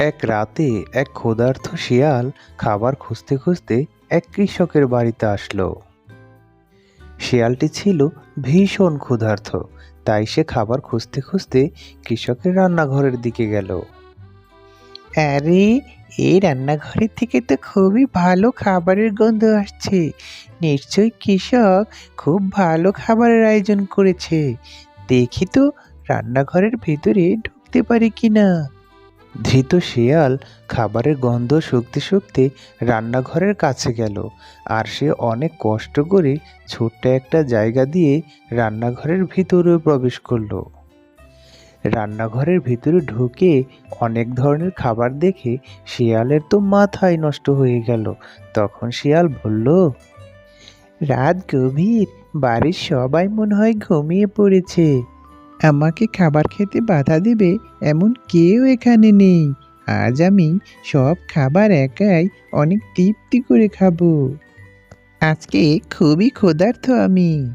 এক রাতে এক ক্ষুধার্ত শিয়াল খাবার খুঁজতে খুঁজতে এক কৃষকের বাড়িতে আসলো। শিয়ালটি ছিল ভীষণ ক্ষুধার্ত, তাই সে খাবার খুঁজতে খুঁজতে কৃষকের রান্নাঘরের দিকে গেল। আরে, এই রান্নাঘরের থেকে তো খুবই ভালো খাবারের গন্ধ আসছে। নিশ্চয়ই কৃষক খুব ভালো খাবারের আয়োজন করেছে। দেখি তো, রান্নাঘরের ভেতরে ঢুকতে পারি কিনা। ধৃত শিয়াল খাবারের গন্ধ শুকতে শুকতে রান্নাঘরের কাছে গেল আর সে অনেক কষ্ট করে ছোট্ট একটা জায়গা দিয়ে রান্নাঘরের ভিতরে প্রবেশ করল। রান্নাঘরের ভিতরে ঢুকে অনেক ধরনের খাবার দেখে শিয়ালের তো মাথায় নষ্ট হয়ে গেল। তখন শিয়াল বলল, রাত গভীর, বাড়ির সবাই মনে হয় ঘুমিয়ে পড়েছে। আমাকে খাবার খেতে বাধা দেবে এমন কেউ এখানে নেই। আজ আমি সব খাবার একাই অনেক তৃপ্তি করে খাব। আজকে খুবই ক্ষুধার্ত আমি।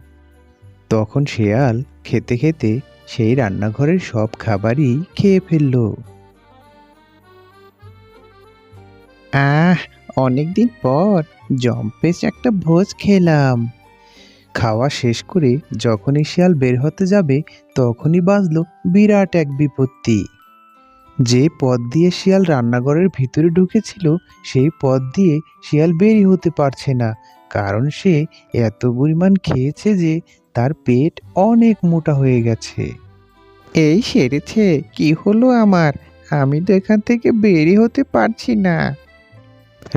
তখন শেয়াল খেতে খেতে সেই রান্নাঘরের সব খাবারই খেয়ে ফেলল। আহ, অনেকদিন পর জম্পেস একটা ভোজ খেলাম। খাওয়া শেষ করে যখনই শিয়াল বের হতে যাবে, তখনই বাজলো বিরাট এক বিপত্তি। যে পথ দিয়ে শিয়াল রান্নাঘরের ভিতরে ঢুকেছিল, সেই পথ দিয়ে শিয়াল বেরই হতে পারছে না, কারণ সে এত পরিমাণ খেয়েছে যে তার পেট অনেক মোটা হয়ে গেছে। এই সেরেছে, কি হলো আমার? আমি তো এখান থেকে বেরই হতে পারছি না।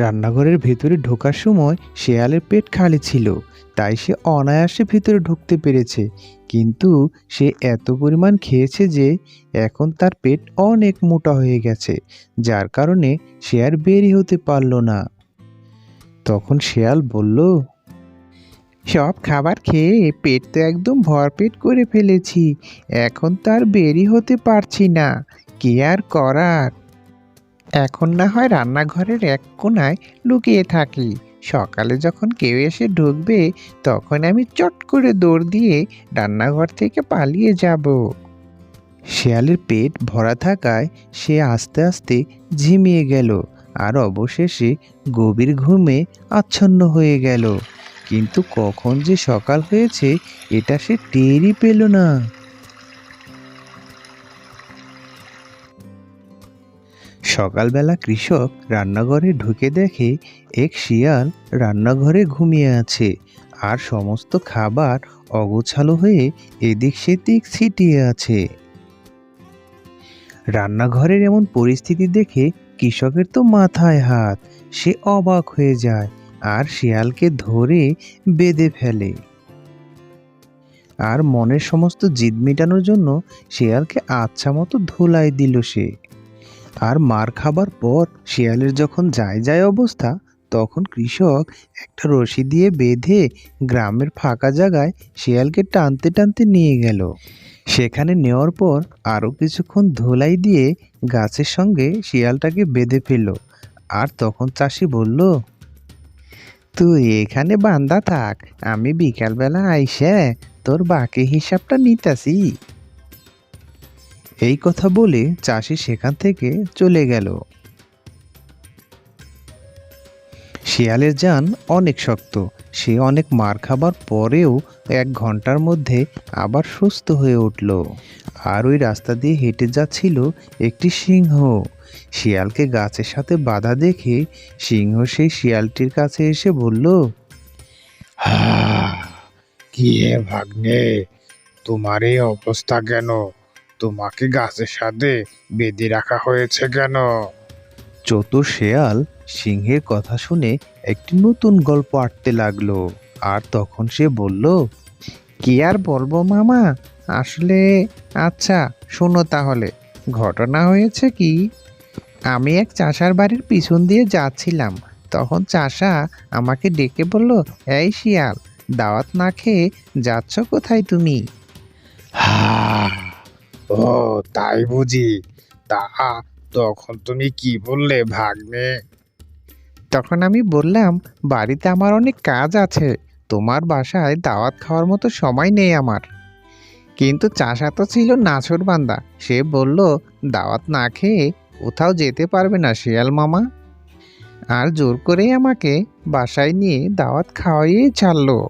রান্নাঘরের ভেতরে ঢোকার সময় শেয়ালের পেট খালি ছিল, তাই সে অনায়াসে ভিতরে ঢুকতে পেরেছে। কিন্তু সে এত পরিমাণ খেয়েছে যে এখন তার পেট অনেক মোটা হয়ে গেছে, যার কারণে সে আর বেরি হতে পারল না। তখন শেয়াল বলল, সব খাবার খেয়ে পেট তো একদম ভরপেট করে ফেলেছি, এখন তার বেরি হতে পারছি না, কি আর করার? এখন না হয় রান্নাঘরের এক কোনায় লুকিয়ে থাকি। সকালে যখন কেউ এসে ঢুকবে, তখন আমি চট করে দৌড় দিয়ে রান্নাঘর থেকে পালিয়ে যাব। শেয়ালের পেট ভরা থাকায় সে আস্তে আস্তে ঝিমিয়ে গেল আর অবশেষে গভীর ঘুমে আচ্ছন্ন হয়ে গেল। কিন্তু কখন যে সকাল হয়েছে, এটা সে টেরই পেল না। সকালবেলা কৃষক রান্নাঘরে ঢুকে দেখে এক শিয়াল রান্নাঘরে ঘুমিয়ে আছে আর সমস্ত খাবার অগোছালো হয়ে এদিক সেদিক ছিটিয়ে আছে। রান্নাঘরের এমন পরিস্থিতি দেখে কৃষকের তো মাথায় হাত, সে অবাক হয়ে যায় আর শিয়ালকে ধরে বেঁধে ফেলে। আর মনের সমস্ত জিদ মেটানোর জন্য শিয়ালকে আচ্ছা মতো ধোলাই দিল সে। আর মার খাবার পর শিয়ালের যখন যায় যায় অবস্থা, তখন কৃষক একটা রশি দিয়ে বেঁধে গ্রামের ফাঁকা জায়গায় শিয়ালকে টানতে টানতে নিয়ে গেল। সেখানে নেওয়ার পর আরও কিছুক্ষণ ধোলাই দিয়ে গাছের সঙ্গে শিয়ালটাকে বেঁধে ফেলল। আর তখন চাষি বলল, তুই এখানে বান্দা থাক, আমি বিকালবেলা আইসে তোর বাকি হিসাবটা নিতাছি। এই কথা বলে চাষি সেখান থেকে চলে গেল। শিয়ালের যান অনেক শক্ত। সে অনেক মার খাবার পরেও এক ঘণ্টার মধ্যে আবার সুস্থ হয়ে উঠল। আর ওই রাস্তা দিয়ে হেঁটে যাচ্ছিল একটি সিংহ। শিয়ালকে গাছের সাথে বাধা দেখে সিংহ সেই শিয়ালটির কাছে এসে বলল কি হে ভাগ্নে, তোমার এই অবস্থা কেন? তোমাকে গাছের সাথে বেঁধে রাখা হয়েছে কেন? চতুর শেয়াল সিংহের কথা শুনে একটি নতুন গল্প আঁটতে লাগল। আর তখন সে বলল কি আর বলব মামা? আসলে আচ্ছা শোনো তাহলে ঘটনা হয়েছে কি? আমি এক চাষার বাড়ির পিছন দিয়ে যাচ্ছিলাম তখন চাষা আমাকে ডেকে বলল এই শিয়াল দাওয়াত না খেয়ে যাচ্ছ কোথায় তুমি? হা ও তাই বুঝি। তা তখন তুমি কি বললে ভাগ্নে? তখন আমি বললাম বাড়িতে আমার অনেক কাজ আছে। তোমার বাসায় দাওয়াত খাওয়ার মতো সময় নেই আমার। কিন্তু চাষা তো ছিল নাছর বান্দা। সে বলল দাওয়াত না খেয়ে কোথাও যেতে পারবে না শিয়াল মামা। আর জোর করে আমাকে বাসায় নিয়ে দাওয়াত খাওয়াইয়ে ছাড়লো।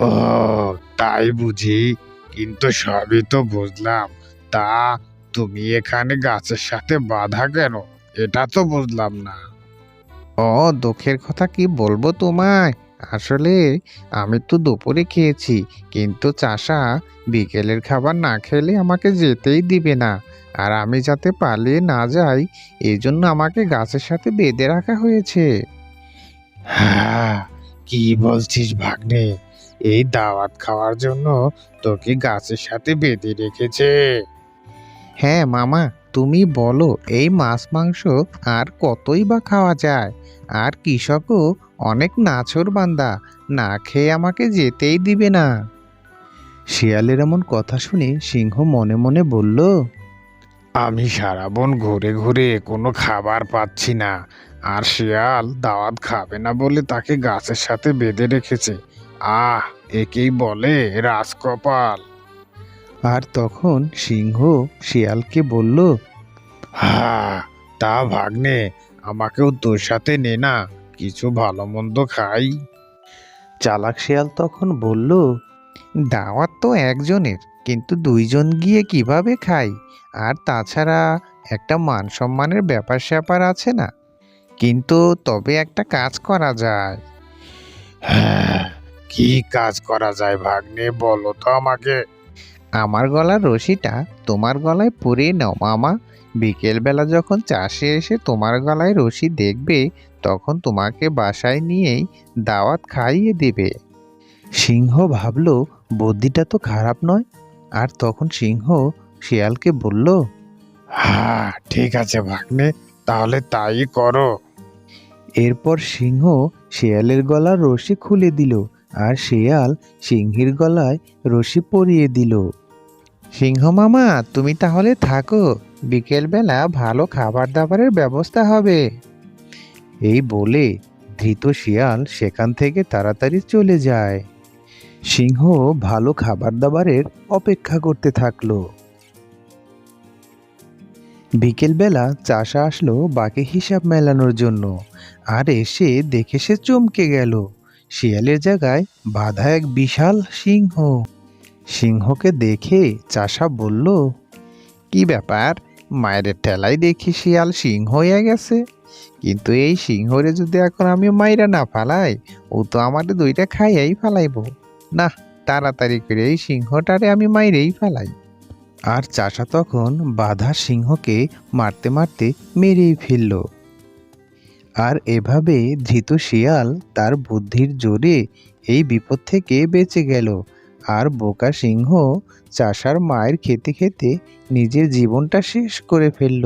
ও তাই বুঝি। কিন্তু সবই তো বুঝলাম। তা তুমি এখানে গাছের সাথে বাধা কেন? এটা তো বুঝলাম না। ও দুঃখের কথা কি বলব তোমায়? আসলে আমি তো দুপুরে খেয়েছি কিন্তু চাষা বিকেলের খাবার না খেলে আমাকে যেতেই দিবে না। আর আমি যাতে পালিয়ে না যাই এই জন্য আমাকে গাছের সাথে বেঁধে রাখা হয়েছে। হ্যাঁ কি বলছিস ভাগ্নে? এই দাওয়াত খাওয়ার জন্য তোকে গাছের সাথে বেঁধে রেখেছে। হ্যাঁ মামা, তুমি বলো, এই মাছ, মাংস আর কতই বা খাওয়া যায়? আর কৃষকও অনেক নাছর বান্দা, না খেয়ে আমাকে যেতেই দিবে না। শিয়ালের এমন কথা শুনে সিংহ মনে মনে বলল, আমি সারা বন ঘুরে ঘুরে কোনো খাবার পাচ্ছি না। আর শিয়াল দাওয়াত খাবে না বলে তাকে গাছের সাথে বেঁধে রেখেছে। আহ, একেই বলে রাজকপাল। আর তখন সিংহ শিয়ালকে বলল হ্যাঁ তা ভাগ্নে, আমাকেও তোর সাথে নে না, কিছু ভালো মন্দ খাই। চালাক শিয়াল তখন বলল, দাওয়াত তো একজনের, কিন্তু দুইজন গিয়ে কীভাবে খাই? আর তাছাড়া একটা মান সম্মানের ব্যাপার স্যাপার আছে না, কিন্তু তবে একটা কাজ করা যায়। হ্যাঁ কি কাজ করা যায় ভাগ্নে, বলো তো আমাকে। আমার গলার রশিটা তোমার গলায় পরিয়ে নাও, মামা। বিকেলবেলা যখন চাষে এসে তোমার গলায় রশি দেখবে, তখন তোমাকে বাসায় নিয়েই দাওয়াত খাইয়ে দেবে। সিংহ ভাবল, বুদ্ধিটা তো খারাপ নয়। আর তখন সিংহ শিয়ালকে বলল হ্যাঁ ঠিক আছে ভাগ্নে, তাহলে তাই করো। এরপর সিংহ শিয়ালের গলার রশি খুলে দিল, আর শিয়াল সিংহের গলায় রশি পরিয়ে দিল। সিংহ মামা, তুমি তাহলে থাকো। বিকেলবেলা ভালো খাবার দাবারের ব্যবস্থা হবে। এই বলে ধৃত শিয়াল সেখান থেকে তাড়াতাড়ি চলে যায়। সিংহ ভালো খাবার দাবারের অপেক্ষা করতে থাকল। বিকেলবেলা চাষা আসলো বাকি হিসাব মেলানোর জন্য। আর এসে দেখে সে চমকে গেল। শিয়ালের জায়গায় বাধা এক বিশাল সিংহ। সিংহকে দেখে চাষা বলল, কি ব্যাপার? মায়ের ঠেলাই দেখি শিয়াল সিংহ হয়ে গেছে। কিন্তু এই সিংহরে যদি এখন আমি মাইরা না ফালাই, ও তো আমাদের দুইটা খাইয়াই ফালাইব। না, তাড়াতাড়ি করে এই সিংহটারে আমি মাইরেই ফালাই। আর চাষা তখন বাধা সিংহকে মারতে মারতে মেরেই ফেলল। আর এভাবে ধৃত শিয়াল তার বুদ্ধির জোরে এই বিপদ থেকে বেঁচে গেল। আর বোকা সিংহ চাষার মায়ের খেতে খেতে নিজের জীবনটা শেষ করে ফেলল।